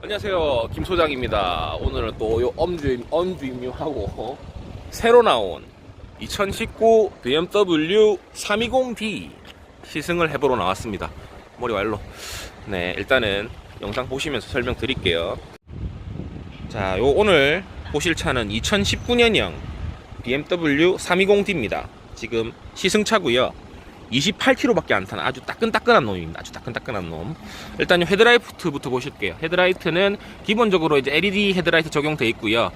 안녕하세요. 김 소장입니다. 오늘은 또요 엄주임 엄주임님하고 새로 나온 2019 BMW 320D 시승을 해보러 나왔습니다. 머리 완로. 네 일단은 영상 보시면서 설명드릴게요. 자 요 오늘 보실 차는 2019년형 BMW 320D입니다. 지금 시승차고요 28km밖에 안 타는 아주 따끈따끈한 놈입니다. 아주 따끈따끈한 놈. 일단 헤드라이트부터 보실게요. 헤드라이트는 기본적으로 이제 LED 헤드라이트 적용돼 있고요.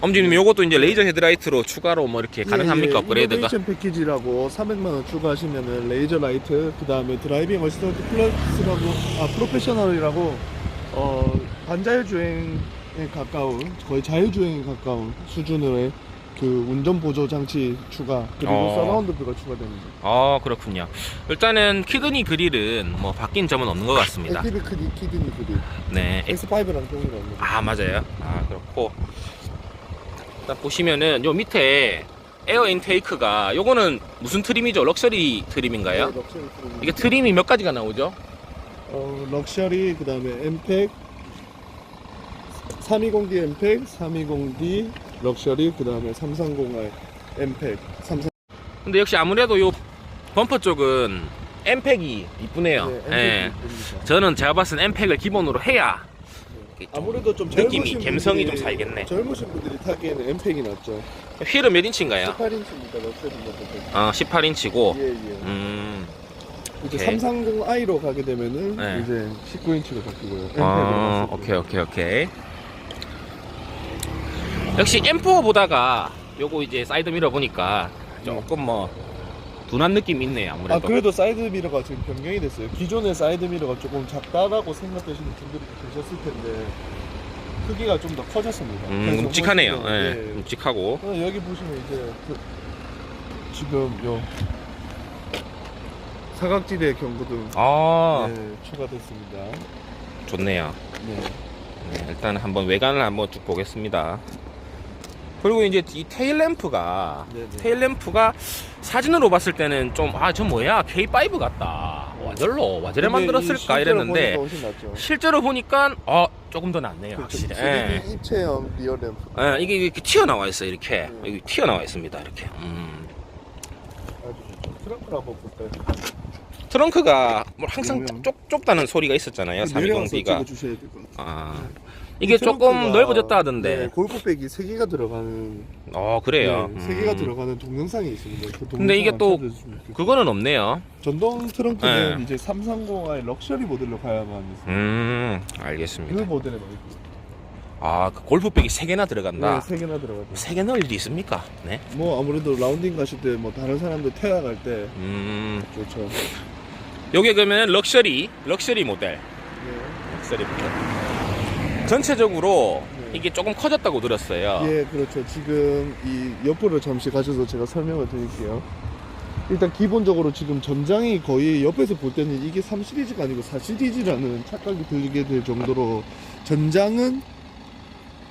엄지님 요것도 이제 레이저 헤드라이트로 추가로 뭐 이렇게 가능합니까? 업그레이드가? 이노베이션 패키지라고 400만 원 추가하시면은 레이저 라이트, 그다음에 드라이빙 어시스턴트 플러스라고 아 프로페셔널이라고 어 반자율 주행에 가까운 거의 자율 주행에 가까운 수준으로의 그 운전 보조 장치 추가 그리고 어. 서라운드 뷰가 추가됩니다. 아 그렇군요. 일단은 키드니 그릴은 뭐 바뀐 점은 없는 것 같습니다. 액티브 키드 키드니 그립 네. X5랑 동일합니다. 아 맞아요. 아 그렇고 일단 보시면은 요 밑에 에어 인테이크가 요거는 무슨 트림이죠? 럭셔리 트림인가요? 네, 럭셔리 트림. 이게 트림이 몇 가지가 나오죠? 어, 럭셔리 그다음에 엠팩 320D 엠팩 320D 럭셔리 그 다음에 330i 엠팩 330 근데 역시 아무래도 요 범퍼 쪽은 엠팩이 이쁘네요. 네, 예. 엠팩이. 저는 제가 봤을 땐 엠팩을 기본으로 해야 좀 아무래도 좀 느낌이, 젊으신 감성이 분들이- 좀 살겠네. 젊으신 분들이 타기에는 엠팩이 낫죠. 휠은 몇 인치인가요? 18인치입니다. 럭셔리 모델. 아 18인치고 예, 예. 음, 이제 오케이. 330i로 가게 되면은 네. 이제 19인치로 바뀌고요. 엠팩으로 아, 갔을 때. 오케이 오케이 오케이 역시 M4 보다가 요거 이제 사이드 미러 보니까 조금 뭐 둔한 느낌이 있네요 아 아무래도 그래도 사이드 미러가 지금 변경이 됐어요. 기존의 사이드 미러가 조금 작다라고 생각되시는 분들이 계셨을 텐데 크기가 좀 더 커졌습니다. 음, 그래서 묵직하네요 예, 예. 묵직하고 어, 여기 보시면 이제 그 지금 요 사각지대 경고등 아 네, 추가됐습니다. 좋네요 네. 네, 일단 한번 외관을 한번 쭉 보겠습니다. 그리고 이제 이 테일 램프가 네네. 테일 램프가 사진으로 봤을 때는 좀 아 저 뭐야 K5 같다 와절로 근데 만들었을까 이 이랬는데. 실제로 보니까 어 조금 더 낫네요 그렇죠. 확실히. 예. 3D 입체형 리어 램프. 예, 이게 이렇게 튀어나와 있어요 이렇게 네. 여기 튀어나와 있습니다 이렇게. 음. 아주 좋죠. 트렁크를 한번 볼까요? 트렁크가 뭐 항상 그러면- 좁, 좁다는 소리가 있었잖아요 내려가서 320D가. 찍어주셔야 될 것 같아요. 아 이게 조금 트렁크가, 넓어졌다 하던데. 네, 골프백이 3개가 들어가는 어 그래요. 네, 3개가 음. 들어가는 동영상이 있습니다. 그 근데 이게 또. 그거는 없네요. 전동 트렁크는 네. 이제 330i 럭셔리 모델로 가야만 있습니다. 음, 그 알겠습니다. 모델에 넣어 있고. 아, 그 골프백이 세 개나 들어간다. 네, 3개나 들어가죠. 세 개 넣을 일이 있습니까? 네. 뭐 아무래도 라운딩 가실 때 뭐 다른 사람들 태워 갈때 음, 좋죠. 요게 그러면 럭셔리, 럭셔리 모델. 네. 럭셔리 모델. 전체적으로 네. 이게 조금 커졌다고 들었어요. 예, 그렇죠. 지금 이 옆으로 잠시 가셔서 제가 설명을 드릴게요. 일단 기본적으로 지금 전장이 거의 옆에서 볼 때는 이게 3 시리즈가 아니고 4 시리즈라는 착각이 들게 될 정도로 전장은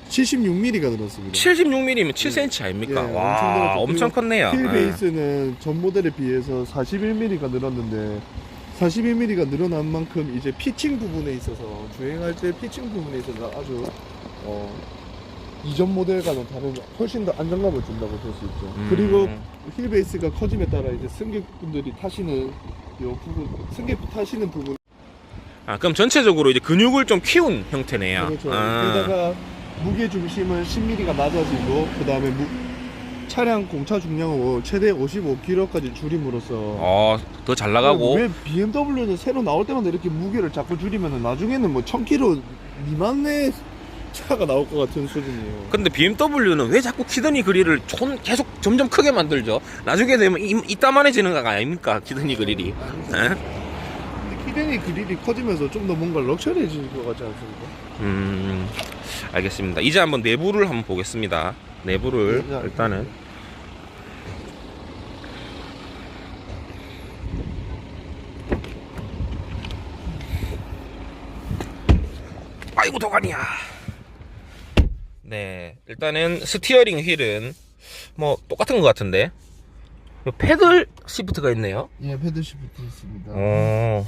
76mm가 늘었습니다. 76mm면 7cm 아닙니까? 예, 와, 엄청 엄청 늘었죠. 컸네요. 휠 예. 베이스는 전 모델에 비해서 41mm가 늘었는데 41mm가 늘어난 만큼 이제 피칭 부분에 있어서 주행할 때 피칭 부분에 있어서 아주 어, 이전 모델과는 다른 훨씬 더 안정감을 준다고 볼 수 있죠. 음. 그리고 휠 베이스가 커짐에 따라 이제 승객분들이 타시는 요 부분 승객 타시는 부분 아, 그럼 전체적으로 이제 근육을 좀 키운 형태네요. 그렇죠. 아, 게다가 무게 중심은 10mm가 낮아지고 그 다음에 차량 공차 중량을 최대 55kg까지 줄임으로써 어, 더잘 나가고. 왜 BMW는 새로 나올 때마다 이렇게 무게를 자꾸 줄이면 나중에는 뭐 1000kg 미만의 차가 나올 것 같은 수준이에요. 근데 BMW는 왜 자꾸 키드니 그릴을 촌 계속 점점 크게 만들죠? 나중에 되면 이, 이따만해지는 거 아닙니까? 키드니 그릴이. 예? 근데 키덴이 그릴이 커지면서 좀 더 뭔가 럭셔리해질 것 같지 않습니까? 음, 알겠습니다. 이제 한번 내부를 한번 보겠습니다. 내부를 네, 일단은 아이고 도가니야. 네, 일단은 스티어링 휠은 뭐 똑같은 것 같은데 요 패들 시프트가 있네요. 예, 패드 시프트 있습니다. 어.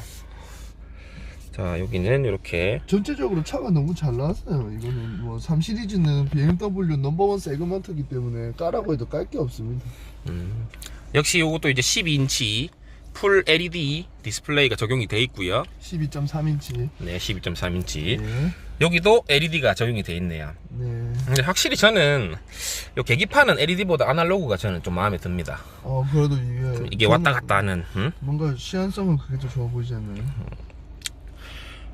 자 여기는 이렇게 전체적으로 차가 너무 잘 나왔어요. 이거는 뭐 3 시리즈는 BMW 넘버원 세그먼트기 때문에 까라고 해도 깔 게 없습니다. 음, 역시 이것도 이제 12인치 풀 LED 디스플레이가 적용이 돼 있고요. 12.3인치. 네, 12.3인치. 네. 여기도 LED가 적용이 돼 있네요. 네. 근데 확실히 저는 요 계기판은 LED보다 아날로그가 저는 좀 마음에 듭니다. 어 그래도 이게 이게 왔다 갔다 하는. 음? 뭔가 시한성은 그게 더 좋아 보이지 않나요?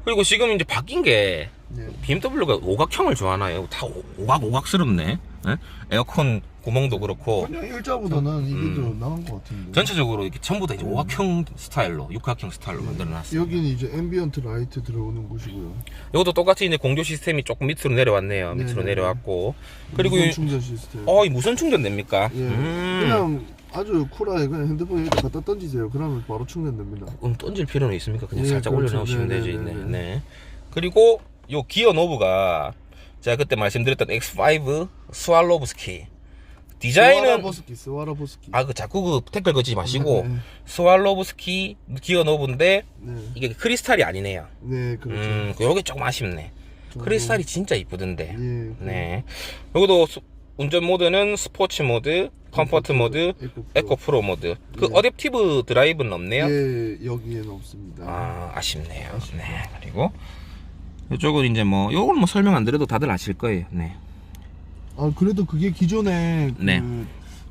그리고 지금 이제 바뀐 게 네. BMW가 오각형을 좋아하나요? 다 오- 오각 오각스럽네. 예? 에어컨 구멍도 그렇고 그냥 일자보다는 이게 음. 더 나은 것 같은데. 전체적으로 이렇게 전부 다 이제 오각형 스타일로 육각형 스타일로 만들어놨어요. 여기는 이제 앰비언트 라이트 들어오는 곳이고요. 이것도 똑같이 이제 공조 시스템이 조금 밑으로 내려왔네요. 밑으로 네네. 내려왔고 그리고 무선 이- 충전 시스템. 어, 이 무선 충전 됩니까? 예. 음. 그냥 아주 쿨하게 그냥 핸드폰 이렇게 갖다 던지세요. 그러면 바로 충전됩니다. 그럼 던질 필요는 있습니까? 그냥 예, 살짝 그렇죠. 올려놓으시면 되지. 네, 네네네네. 네. 그리고 요 기어 노브가 제가 그때 말씀드렸던 X5 스왈로브스키 디자인은 스와라보스키, 스와라보스키. 아 그 자꾸 그 댓글 거지 마시고 네, 스왈로브스키 기어 노브인데 네, 이게 크리스탈이 아니네요. 네, 그렇죠. 음, 요게 조금 아쉽네. 좀 크리스탈이 진짜 이쁘던데. 예, 네. 여기도 수- 운전 모드는 스포츠 모드, 컴포트 모드, 에코, 에코 프로 모드. 그 네. 어댑티브 드라이브는 없네요. 예, 여기에는 없습니다. 아, 아쉽네요. 아쉽다. 네. 그리고 이쪽은 이제 뭐 요건 뭐 설명 안 드려도 다들 아실 거예요. 네. 아, 그래도 그게 기존에 그 네.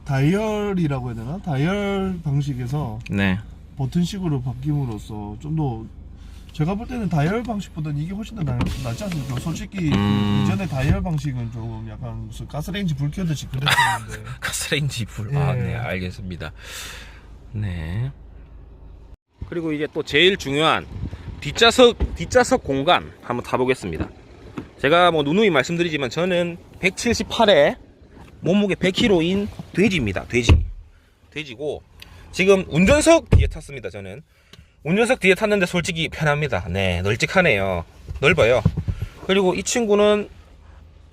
다이얼이라고 해야 되나? 다이얼 방식에서 네. 버튼식으로 바뀜으로써 좀 더 제가 볼 때는 다이얼 방식보다는 이게 훨씬 더 나, 낫지 않습니까? 솔직히 그 음. 이전에 다이얼 방식은 좀 약간 무슨 가스레인지 불 켜듯이 그랬었는데 가스레인지 불. 예. 아, 네, 알겠습니다. 네. 그리고 이제 또 제일 중요한 뒷좌석 뒷좌석 공간 한번 타보겠습니다. 제가 뭐 누누이 말씀드리지만 저는 178에 몸무게 100kg인 돼지입니다. 돼지. 돼지고 지금 운전석 뒤에 탔습니다. 저는 운전석 뒤에 탔는데 솔직히 편합니다. 네, 널찍하네요. 넓어요. 그리고 이 친구는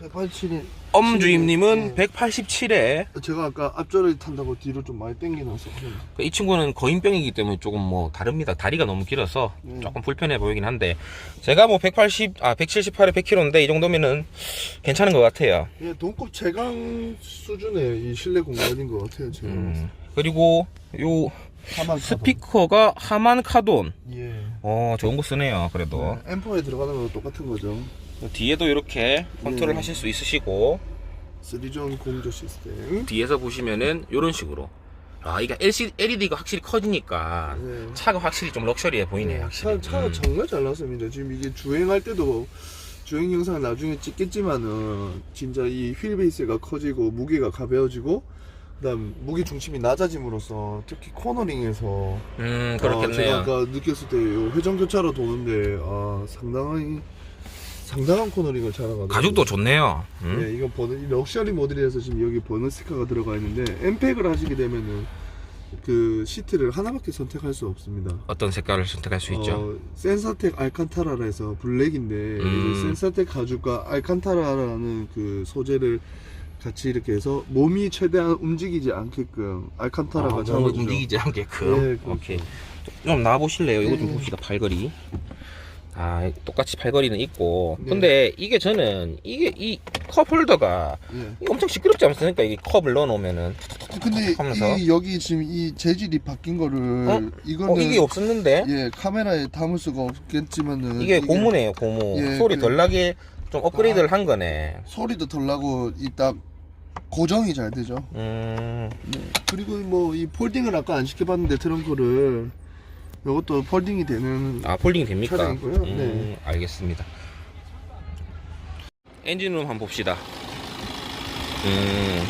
187이 엄주임님은 네. 187에 제가 아까 앞자리 탄다고 뒤로 좀 많이 당겨놔서 그이 친구는 거인병이기 때문에 조금 뭐 다릅니다. 다리가 너무 길어서 음. 조금 불편해 보이긴 한데 제가 뭐 180, 아 178에 100kg인데 이 정도면은 괜찮은 것 같아요. 예, 동급 최강 수준의 이 실내 공간인 것 같아요 제가 음. 그리고 요 하만 스피커가 하만 카돈. 예 어 좋은 거 쓰네요. 그래도 네, 앰퍼에 들어가는 거랑 똑같은 거죠 뒤에도 이렇게 컨트롤 음. 하실 수 있으시고 3존 공조 시스템 뒤에서 보시면은 이런 식으로 아 이게 LCD, LED가 확실히 커지니까 네. 차가 확실히 좀 럭셔리해 보이네 요. 확실히. 차, 차가 음. 정말 잘 나왔습니다. 지금 이게 주행할 때도 주행 영상을 나중에 찍겠지만은 진짜 이 휠 베이스가 커지고 무게가 가벼워지고 그다음 무게 중심이 낮아짐으로써 특히 코너링에서 음 아, 제가 그렇겠네요. 아까 느꼈을 때 회전 교차로 도는데 아, 상당히 상당한 코너링을 잘하거든요. 가죽도 좋네요. 음. 네, 이건 버는 이 럭셔리 모델이라서 지금 여기 버너 스티커가 들어가 있는데 엠팩을 하시게 되면은 그 시트를 하나밖에 선택할 수 없습니다. 어떤 색깔을 선택할 수 있죠? 어, 센사텍 알칸타라라 해서 블랙인데 음. 이제 센사텍 가죽과 알칸타라라는 그 소재를 같이 이렇게 해서 몸이 최대한 움직이지 않게끔 알칸타라가 아, 잡아주죠. 움직이지 않게끔. 네, 그렇죠. 오케이. 좀 나와보실래요? 이거 좀 네. 봅시다. 팔걸이. 아, 똑같이 팔걸이는 있고. 네. 근데 이게 저는 이게 이 컵홀더가 예. 이게 엄청 시끄럽지 않습니까? 이 컵을 넣어놓으면은. 근데 하면서? 이 여기 지금 이 재질이 바뀐 거를 어? 이거는 어, 이게 없었는데? 예 카메라에 담을 수가 없겠지만은 이게 고무네요, 고무. 예, 소리 그- 덜 나게 좀 업그레이드를 한 거네. 소리도 덜 나고 이 딱 고정이 잘 되죠. 음, 그리고 뭐 이 폴딩을 아까 안 시켜봤는데 트렁크를 이것도 폴딩이 되는 아, 폴딩 됩니까? 차량이고요. 음, 네. 알겠습니다. 엔진룸 한번 봅시다. 음,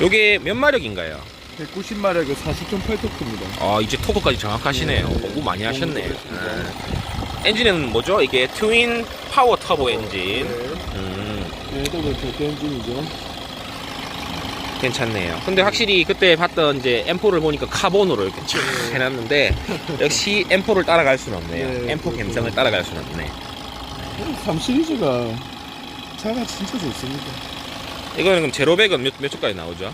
요게 몇 마력인가요? 190마력의 40.8토크입니다. 아 이제 토크까지 정확하시네요. 네. 공부 많이 하셨네. 네. 네. 엔진은 뭐죠? 이게 트윈 파워 터보 엔진. 네. 음, 얘도 그 제트 엔진이죠. 괜찮네요. 근데 확실히 그때 봤던 이제 M4를 보니까 카본으로 이렇게 쫙 해놨는데 역시 M4를 따라갈 수는 없네요. 네, M4 그렇죠. 감성을 따라갈 수는 없네. 3 시리즈가 차가 진짜 좋습니다. 이거는 그럼 제로백은 몇, 몇 초까지 나오죠?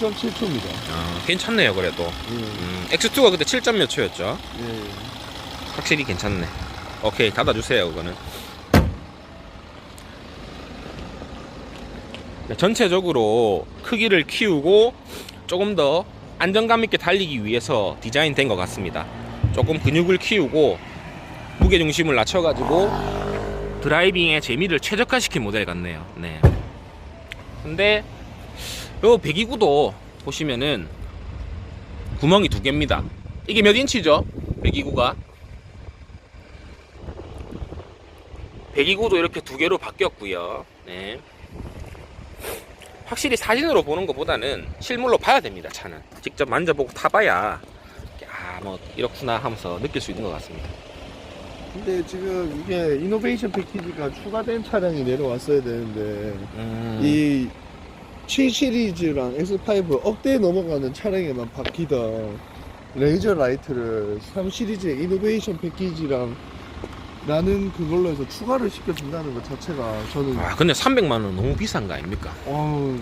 6.7초입니다. 아, 괜찮네요 그래도. 예. 음, X2가 그때 7점 몇 초였죠? 예. 확실히 괜찮네. 오케이 닫아주세요 그거는 전체적으로 크기를 키우고 조금 더 안정감 있게 달리기 위해서 디자인된 것 같습니다 조금 근육을 키우고 무게 중심을 낮춰가지고 드라이빙의 재미를 최적화시킨 모델 같네요 네. 근데 요 배기구도 보시면은 구멍이 두 개입니다 이게 몇 인치죠? 배기구가 배기구도 이렇게 두 개로 바뀌었고요. 네. 확실히 사진으로 보는 것보다는 실물로 봐야 됩니다. 차는 직접 만져보고 타봐야 아뭐 이렇구나 하면서 느낄 수 있는 것 같습니다. 근데 지금 이게 이노베이션 패키지가 추가된 차량이 내려왔어야 되는데 음, 이 7 시리즈랑 X5 억대에 넘어가는 차량에만 바뀌던 레이저 라이트를 3 시리즈의 이노베이션 패키지랑 나는 그걸로 해서 추가를 시켜준다는 것 자체가 저는 아 근데 300만 원 너무 비싼 거 아닙니까? 어,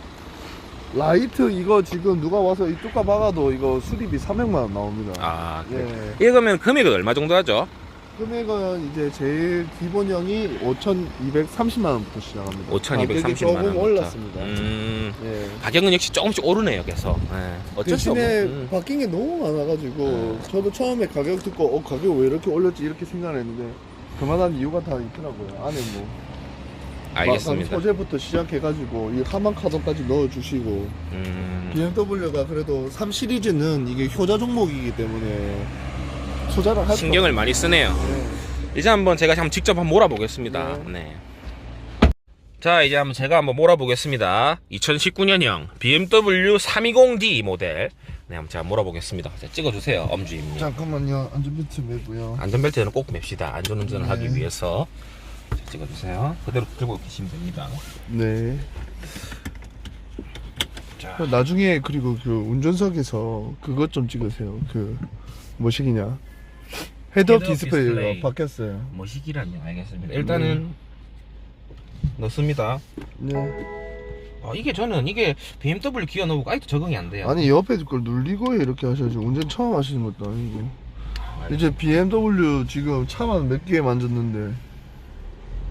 라이트 이거 지금 누가 와서 이 뚜까 박아도 이거 수리비 300만 원 나옵니다. 아 그래. 예. 이거면 금액은 얼마 정도 하죠? 금액은 이제 제일 기본형이 5,230만 원부터 시작합니다. 가격이 5,230만 조금 원. 올랐습니다. 음, 예. 가격은 역시 조금씩 오르네요. 계속. 예. 어쩔 수 없네. 대신에 음. 바뀐 게 너무 많아가지고 음. 저도 처음에 가격 듣고 어 가격 왜 이렇게 올렸지 이렇게 생각을 했는데 그만한 이유가 다 있더라고요. 안에 뭐 알겠습니다. 마감 소재부터 시작해가지고 이 하만 카드까지 넣어주시고 음, BMW가 그래도 3 시리즈는 이게 효자 종목이기 때문에 소자를 할 신경을 수 많이 쓰네요. 네. 이제 한번 제가 한번 직접 한번 몰아보겠습니다. 네. 자, 이제 한번 제가 한번 몰아보겠습니다. 2019년형 BMW 320D 모델. 네, 한번 제가 몰아보겠습니다. 자, 찍어주세요, 엄주임님. 잠깐만요 안전벨트 매고요 안전벨트는 꼭 맵시다. 안전운전을 네. 하기 위해서. 자, 찍어주세요. 그대로 들고 계시면 됩니다. 네 자, 나중에 그리고 그 운전석에서 그것 좀 찍으세요 그 뭐시기냐 헤드업 헤드업 디스플레이가 디스플레이. 바뀌었어요 뭐시기란요? 알겠습니다. 일단은 넣습니다. 네 아, 이게 저는 이게 BMW 기어 넣고 아직도 적응이 안 돼요. 아니 옆에 걸 눌리고 이렇게 하셔야지. 운전 처음 하시는 것도 아니고. 이제 BMW 지금 차만 몇 개 만졌는데.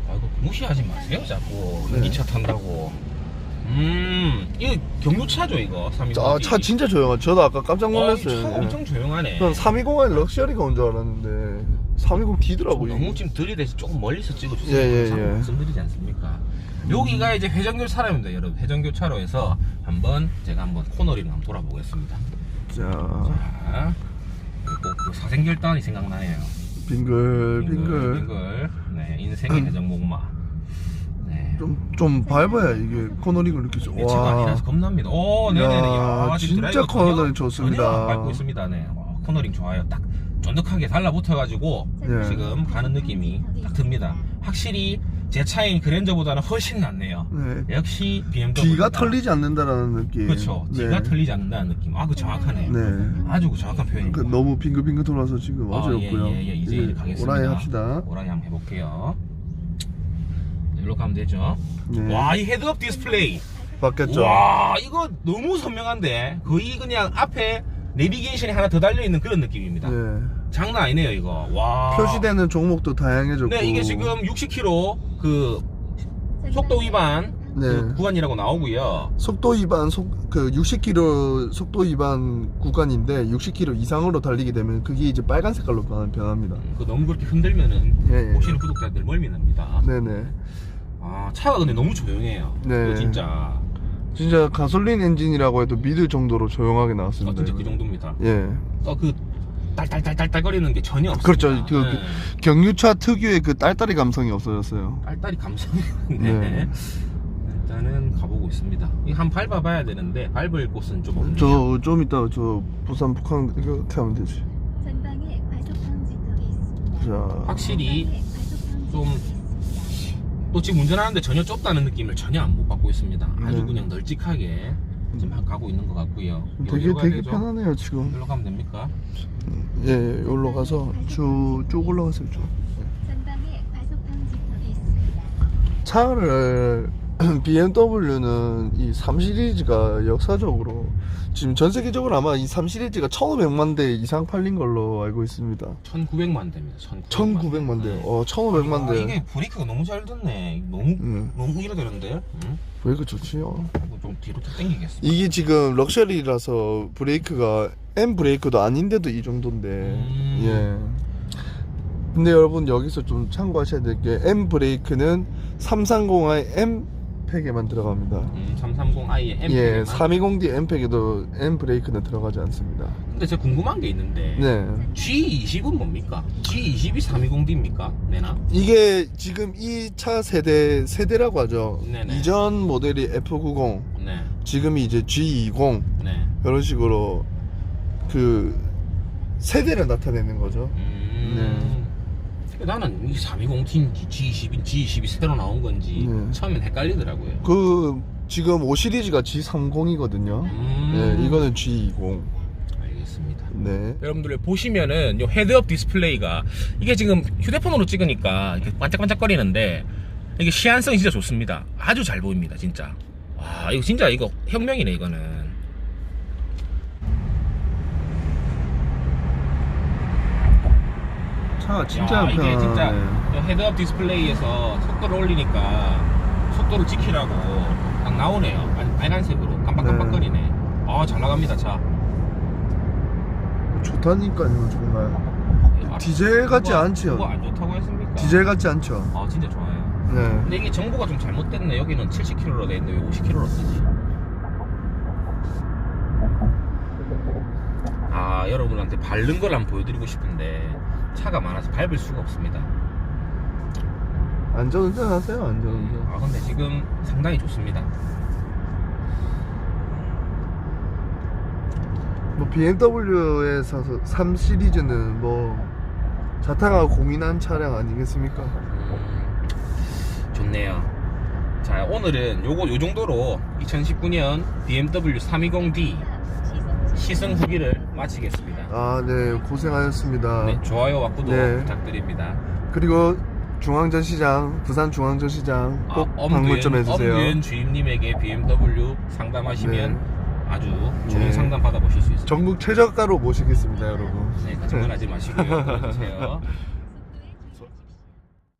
아이고 무시하지 마세요 자꾸. 네. 이차 탄다고. 음 이거 경유차죠 이거? 320 아, 차 진짜 조용하 저도 아까 깜짝 어, 이 놀랐어요. 차 엄청 조용하네. 전 320에 럭셔리가 온 줄 알았는데 320D더라고요 너무 지금 들이대서 조금 멀리서 찍어주세요 예, 예, 예. 말씀드리지 않습니까 여기가 이제 회전교 차로입니다 여러분 회전교 차로에서 한번 제가 한번 코너링 한번 돌아보겠습니다 자자 그리고 그 사생결단이 생각나네요 빙글 빙글 빙글 네 인생의 회전 목마 네 좀, 좀 밟아야 이게 코너링을 이렇게 좀- 내 차가 아니라서 겁납니다. 오, 네네네. 야, 야, 지금 진짜 드라이버 코너링 전혀- 좋습니다. 전혀 밟고 있습니다. 네. 와, 코너링 좋아요. 딱 쫀득하게 달라붙어가지고 예. 지금 가는 느낌이 딱 듭니다. 확실히 제 차인 그랜저보다는 훨씬 낫네요. 네. 역시 BMW. 뒤가 털리지 않는다라는 느낌 그렇죠. 뒤가 네. 털리지 않는다는 느낌. 아, 그 정확하네요. 네 아주 그 정확한 표현입니다. 그 너무 빙글빙글 돌아서 지금 아, 어지럽고요 예, 예, 예. 이제 예, 가겠습니다. 오라이 합시다 오라이 한번 해볼게요. 이리로 가면 되죠. 네. 와, 이 헤드업 디스플레이. 바뀌었죠 와 이거 너무 선명한데 거의 그냥 앞에 내비게이션이 하나 더 달려있는 그런 느낌입니다. 네. 장난 아니네요 이거. 와. 표시되는 종목도 다양해졌고. 네 이게 지금 60km 그 속도 위반 네. 그 구간이라고 나오고요. 속도 위반 속, 그 60km 속도 위반 구간인데 60km 이상으로 달리게 되면 그게 이제 빨간 색깔로 변- 변합니다. 음, 그 너무 그렇게 흔들면은 예, 예. 보시는 구독자들 멀미 납니다. 네네. 아 차가 근데 너무 조용해요. 네. 진짜 진짜 가솔린 엔진이라고 해도 믿을 정도로 조용하게 아, 나왔습니다 진짜 그. 정도입니다 예 어 그 딸딸딸딸딸거리는 게 전혀 없습니다 그렇죠. 그- 네. 경유차 특유의 그 딸딸이 감성이 없어졌어요 딸딸이 감성이 네. 네. 일단은 가보고 있습니다. 이한 밟아봐야 되는데 밟을 곳은 좀 없네요. 저좀 이따 저 부산 북한 이거 태우면 되지 전방에 과속 방지턱이 있습니다. 자 확실히 좀. 또 지금 운전하는데 전혀 좁다는 느낌을 전혀 안못 받고 있습니다. 아주 네. 그냥 널찍하게 지금 가고 있는 것 같고요. 되게 되게 되죠? 편하네요 지금 여기로 가면 됩니까? 예 여기로 가서 쭉 쭉 올라가세요 쭉. 차를 BMW는 이 3 시리즈가 역사적으로 지금 전 세계적으로 아마 이 3 시리즈가 1,500만 대 이상 팔린 걸로 알고 있습니다. 1900만 대입니다. 1,900만 대. 어, 1,500만 아, 대. 이게 브레이크가 너무 잘 됐네. 너무 음. 너무 이래 되는데. 응? 왜그 좋지요? 이거 좀 뒤로 쭉 당기겠어. 이게 지금 럭셔리라서 브레이크가 M 브레이크도 아닌데도 이 정도인데. 음. 예. 근데 여러분 여기서 좀 참고하셔야 될 게 M 브레이크는 330i M 팩에만 들어갑니다. 음, 330i의 M. 예, 320D M 팩에도 M 브레이크는 들어가지 않습니다. 근데 제가 궁금한 게 있는데. 네. G20은 뭡니까? G20이 320D입니까? 내나? 이게 지금 이 차 세대 세대라고 하죠. 네네. 이전 모델이 F90, 네. 지금이 이제 G20 네. 이런 식으로 그 세대를 나타내는 거죠. 음. 나는 이 320D인지 G20인 G20이 새로 나온 건지 네. 처음엔 헷갈리더라고요. 그 지금 5 시리즈가 G30이거든요. 음. 네, 이거는 G20. 알겠습니다. 네. 여러분들 보시면은 요 헤드업 디스플레이가 이게 지금 휴대폰으로 찍으니까 이렇게 반짝반짝거리는데 이게 시안성이 진짜 좋습니다. 아주 잘 보입니다, 진짜. 와, 이거 진짜 이거 혁명이네, 이거는. 차가 야, 이게 진짜 요 헤드업 디스플레이에서 속도를 올리니까 속도를 지키라고 딱 나오네요. 빨- 빨간색으로 깜빡깜빡거리네. 아, 잘 나갑니다, 차. 좋다니까요, 정말. 아, 디젤 같지 뭐가- 않지요? 뭐가 안 좋다고 했습니까? 디젤 같지 않죠? 아, 진짜 좋아요. 네. 근데 이게 정보가 좀 잘못됐네. 여기는 70km로 돼 있는데 왜 50km로 쓰지? 아, 여러분한테 밟는 걸 한번 보여드리고 싶은데 차가 많아서 밟을 수가 없습니다. 안전운전 하세요, 안전운전. 아, 근데 지금 상당히 좋습니다. 뭐 BMW에서 3 시리즈는 뭐 자타가 공인한 차량 아니겠습니까? 음, 좋네요. 자, 오늘은 요거 요 정도로 2019년 BMW 320D 시승 후기를 마치겠습니다. 아, 네, 고생하셨습니다. 네, 좋아요와 구독 네. 부탁드립니다. 그리고 중앙전시장, 부산 중앙전시장 꼭 아, 방문 좀 해주세요. 엄유현 주임님에게 BMW 상담하시면 네. 아주 좋은 네. 상담 받아보실 수 있습니다. 전국 최저가로 모시겠습니다, 여러분. 네, 거짓말하지 마시고요. 들어주세요.